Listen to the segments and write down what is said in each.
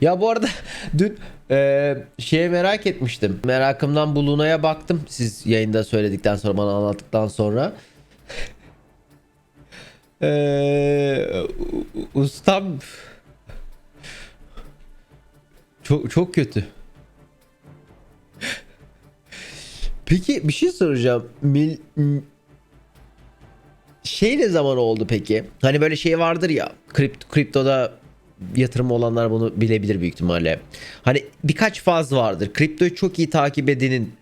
Ya bu arada dün e, şeye merak etmiştim. Merakımdan bu Luna'ya baktım. Siz yayında söyledikten sonra bana anlattıktan sonra. E, ustam çok çok kötü. Peki bir şey soracağım. Mil, şey ne zaman oldu peki? Hani böyle şey vardır ya. Kript, kriptoda yatırım olanlar bunu bilebilir büyük ihtimalle. Hani birkaç faz vardır. Kriptoyu çok iyi takip edenin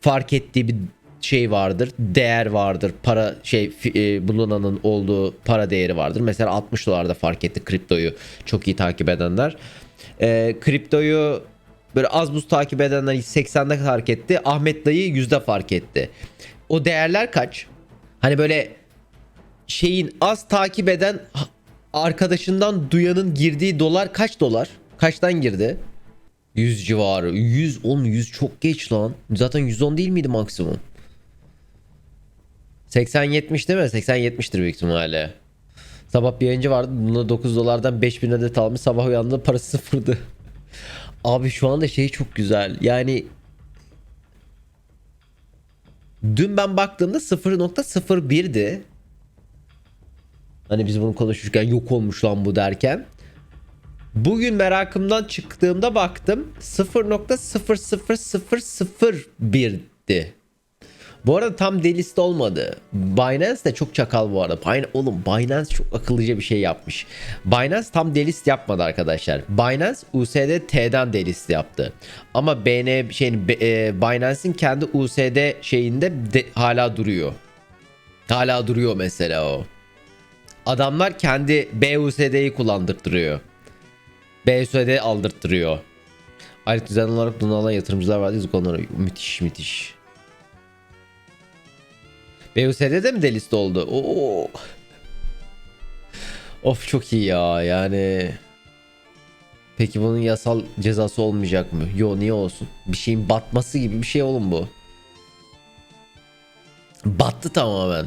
fark ettiği bir şey vardır. Değer vardır. Para şey e, Luna'nın olduğu para değeri vardır. Mesela 60 dolarda fark etti kriptoyu çok iyi takip edenler. E, kriptoyu böyle az buz takip edenler 80'de fark etti. Ahmet dayı yüzde fark etti. O değerler kaç? Hani böyle şeyin az takip eden arkadaşından duyanın girdiği dolar kaç dolar? Kaçtan girdi? 100 civarı. 100 oğlum 100 çok geç lan. Zaten 110 değil miydi maksimum? 80-70 değil mi? 80-70'tir büyük ihtimalle. Sabah bir yayıncı vardı. Buna 9 dolardan 5000 adet almış. Sabah uyandı parası sıfırdı. Abi şu anda şey çok güzel. Yani dün ben baktığımda 0.01'di. Hani biz bunu konuşurken yok olmuş lan bu derken. Bugün merakımdan çıktığımda baktım 0.00001'di. Bu arada tam delist olmadı. Binance de çok çakal bu arada. Bin- Oğlum Binance çok akıllıca bir şey yapmış. Binance tam delist yapmadı arkadaşlar. Binance USD T'den delist yaptı. Ama BN şeyin e, Binance'in kendi USD şeyinde de, hala duruyor. Hala duruyor mesela o. Adamlar kendi BUSD'yi kullandırtırıyor. BUSD aldırttırıyor. Ayrıca düzenli olarak bunu alan yatırımcılar vardı. Yazık onlara. Müthiş müthiş. BUSD de mi delist oldu? Oo. Of çok iyi ya yani. Peki bunun yasal cezası olmayacak mı? Yo niye olsun? Bir şeyin batması gibi bir şey oğlum bu. Battı tamamen.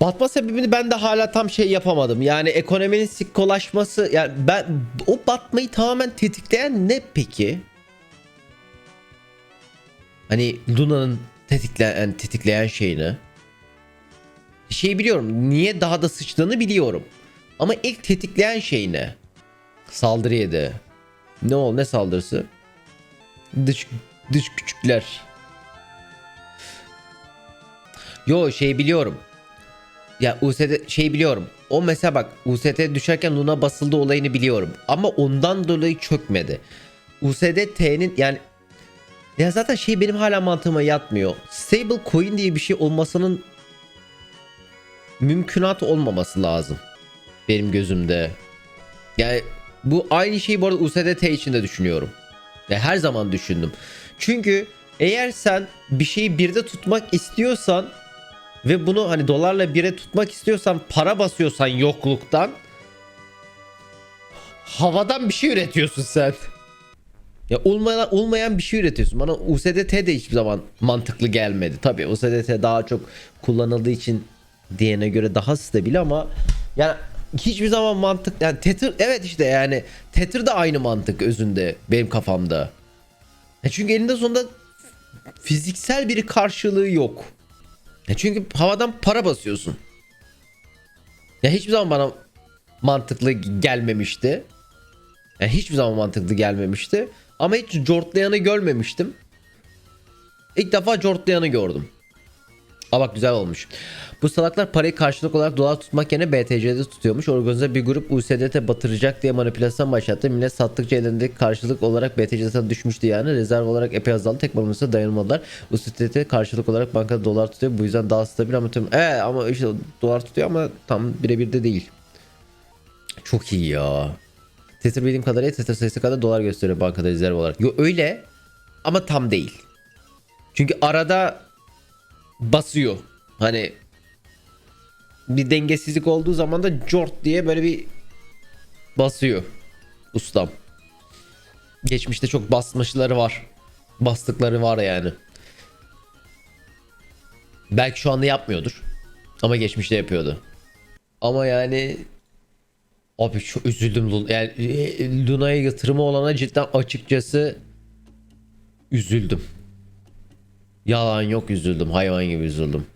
Batma sebebini ben de hala tam şey yapamadım. Yani ekonominin sikkolaşması yani ben o batmayı tamamen tetikleyen ne peki? Hani Luna'nın tetikleyen tetikleyen şey ne? Şey biliyorum. Niye daha da sıçtığını biliyorum. Ama ilk tetikleyen şey ne? Saldırı yedi. Ne ol ne saldırısı? Dış dış küçükler. Yo şey biliyorum. Ya USD şey biliyorum. O mesela bak USD düşerken Luna basıldı olayını biliyorum. Ama ondan dolayı çökmedi. USD T'nin yani ya zaten şey benim hala mantığıma yatmıyor. Stable coin diye bir şey olmasının mümkünat olmaması lazım. Benim gözümde. Yani bu aynı şeyi bu arada USDT için de düşünüyorum. Ya her zaman düşündüm. Çünkü eğer sen bir şeyi birde tutmak istiyorsan ve bunu hani dolarla bire tutmak istiyorsan para basıyorsan yokluktan havadan bir şey üretiyorsun sen. Ya olmayan, olmayan bir şey üretiyorsun. Bana USDT de hiçbir zaman mantıklı gelmedi. Tabii USDT daha çok kullanıldığı için diğerine göre daha stabil ama yani hiçbir zaman mantık yani Tether evet işte yani Tether da aynı mantık özünde benim kafamda. Ya çünkü elinde sonunda fiziksel bir karşılığı yok. Ya çünkü havadan para basıyorsun. Ya hiçbir zaman bana mantıklı gelmemişti. Ya hiçbir zaman mantıklı gelmemişti. Ama hiç cortlayanı görmemiştim. İlk defa cortlayanı gördüm. Aa bak güzel olmuş. Bu salaklar parayı karşılık olarak dolar tutmak yerine BTC'de tutuyormuş. Organize bir grup USDT batıracak diye manipülasyon başlattı. Millet sattıkça elindeki karşılık olarak BTC'den düşmüştü yani. Rezerv olarak epey azaldı. Tek balonumuza dayanamadılar. USDT karşılık olarak bankada dolar tutuyor. Bu yüzden daha stabil ama tüm... Evet ama işte dolar tutuyor ama tam birebir de değil. Çok iyi ya. Tether bildiğim kadarıyla Tether sayısı kadar dolar gösteriyor bankada rezerv olarak. Yo öyle ama tam değil. Çünkü arada basıyor. Hani bir dengesizlik olduğu zaman da cort diye böyle bir basıyor ustam. Geçmişte çok basmışları var. Bastıkları var yani. Belki şu anda yapmıyordur. Ama geçmişte yapıyordu. Ama yani Abi çok üzüldüm Luna. Yani e, Luna'ya yatırımı olana cidden açıkçası üzüldüm. Yalan yok üzüldüm. Hayvan gibi üzüldüm.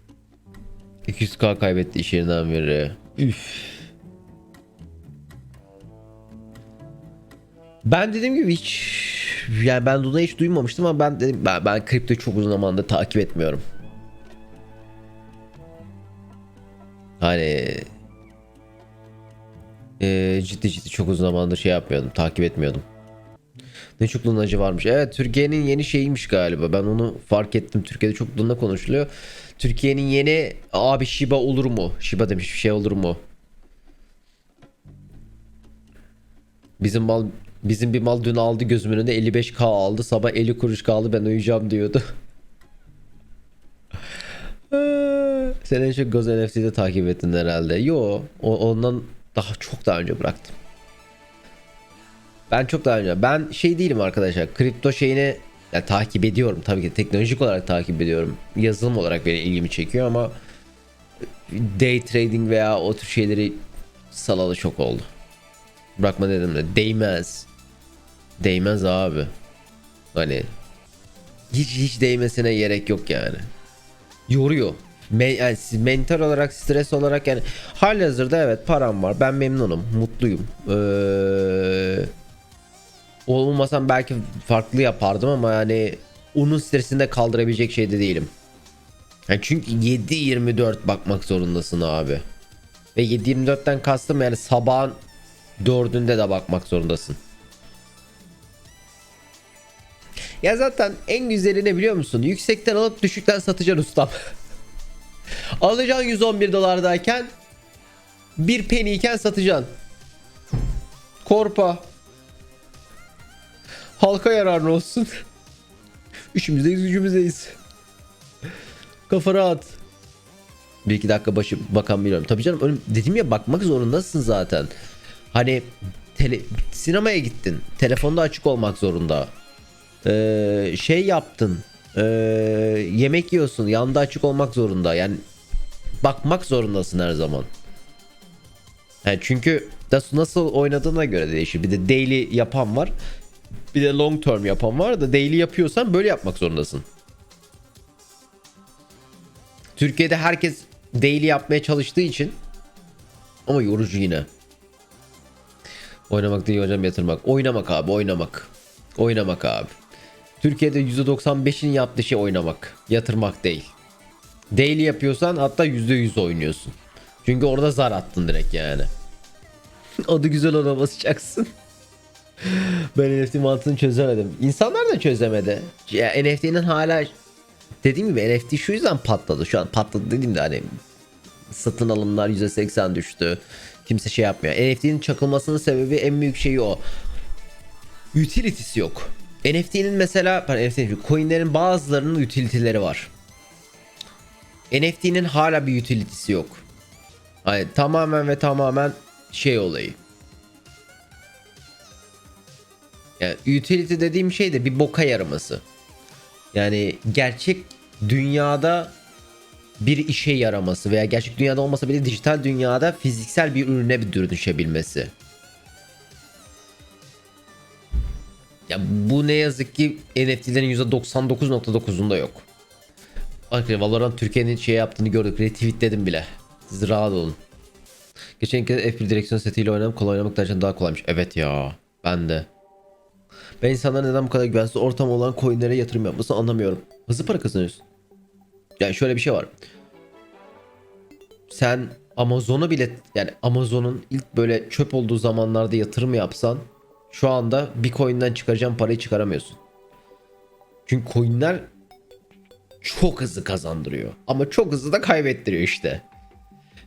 200k kaybetti iş yerinden beri. Üf. Ben dediğim gibi hiç yani ben Luna'yı hiç duymamıştım ama ben dedim ben, ben kripto çok uzun zamandır takip etmiyorum. Hani eee, ciddi ciddi çok uzun zamandır şey yapmıyordum, takip etmiyordum. Ne çok lunacı varmış. Evet Türkiye'nin yeni şeyiymiş galiba. Ben onu fark ettim. Türkiye'de çok luna konuşuluyor. Türkiye'nin yeni abi Shiba olur mu? Shiba demiş bir şey olur mu? Bizim mal bizim bir mal dün aldı gözümün önünde 55k aldı. Sabah 50 kuruş kaldı ben uyuyacağım diyordu. Sen en çok Goz NFT'de takip ettin herhalde. Yo, ondan daha çok daha önce bıraktım. Ben çok daha önce. Ben şey değilim arkadaşlar. Kripto şeyini ya, takip ediyorum. Tabii ki teknolojik olarak takip ediyorum. Yazılım olarak beni ilgimi çekiyor ama day trading veya o tür şeyleri salalı çok oldu. Bırakma dedim de değmez. Değmez abi. Hani hiç hiç değmesine gerek yok yani. Yoruyor. Me- yani mental olarak, stres olarak yani halihazırda evet param var. Ben memnunum, mutluyum. Ee, olmasam belki farklı yapardım ama yani onun stresinde kaldırabilecek şeyde değilim. Yani çünkü 7-24 bakmak zorundasın abi. Ve 7-24'ten kastım yani sabahın 4'ünde de bakmak zorundasın. Ya zaten en güzeli ne biliyor musun? Yüksekten alıp düşükten satacaksın ustam. Alacaksın 111 dolardayken bir penny iken satacaksın. Korpa. Halka yararlı olsun. Üçümüzdeyiz gücümüzdeyiz. Kafa rahat. Bir iki dakika başı bakan biliyorum. Tabii canım önüm, dedim ya bakmak zorundasın zaten. Hani tele, sinemaya gittin. Telefonda açık olmak zorunda. Ee, şey yaptın. Ee, yemek yiyorsun. Yanında açık olmak zorunda. Yani bakmak zorundasın her zaman. Yani çünkü nasıl, oynadığına göre değişir. Bir de daily yapan var. Bir de long term yapan var da daily yapıyorsan böyle yapmak zorundasın. Türkiye'de herkes daily yapmaya çalıştığı için ama yorucu yine. Oynamak değil hocam yatırmak. Oynamak abi oynamak. Oynamak abi. Türkiye'de %95'in yaptığı şey oynamak. Yatırmak değil. Daily yapıyorsan hatta %100 oynuyorsun. Çünkü orada zar attın direkt yani. Adı güzel ona basacaksın. Ben NFT mantığını çözemedim. İnsanlar da çözemedi. Ya NFT'nin hala dediğim gibi NFT şu yüzden patladı. Şu an patladı dediğimde hani satın alımlar %80 düştü. Kimse şey yapmıyor. NFT'nin çakılmasının sebebi en büyük şeyi o. Utility'si yok. NFT'nin mesela NFT coinlerin bazılarının utility'leri var. NFT'nin hala bir utility'si yok. Hani tamamen ve tamamen şey olayı. Yani utility dediğim şey de bir boka yaraması. Yani gerçek dünyada bir işe yaraması veya gerçek dünyada olmasa bile dijital dünyada fiziksel bir ürüne bir dönüşebilmesi. Ya bu ne yazık ki NFT'lerin %99.9'unda yok. Arkadaşlar Valorant Türkiye'nin şey yaptığını gördük. Retweetledim bile. Siz rahat olun. Geçen kez F1 direksiyon setiyle oynadım. Kolay oynamak daha kolaymış. Evet ya. Ben de. Ben insanların neden bu kadar güvensiz ortam olan coinlere yatırım yapmasını anlamıyorum. Hızlı para kazanıyorsun. Yani şöyle bir şey var. Sen Amazon'u bile yani Amazon'un ilk böyle çöp olduğu zamanlarda yatırım yapsan şu anda bir coin'den çıkaracağın parayı çıkaramıyorsun. Çünkü coin'ler çok hızlı kazandırıyor. Ama çok hızlı da kaybettiriyor işte.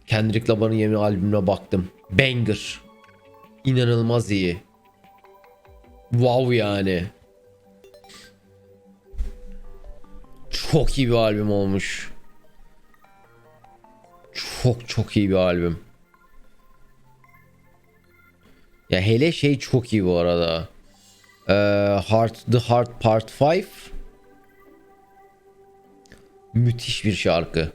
Kendrick Lamar'ın yeni albümüne baktım. Banger. İnanılmaz iyi. Wow yani. Çok iyi bir albüm olmuş. Çok çok iyi bir albüm. Ya hele şey çok iyi bu arada. Ee, Heart The Heart Part 5 müthiş bir şarkı.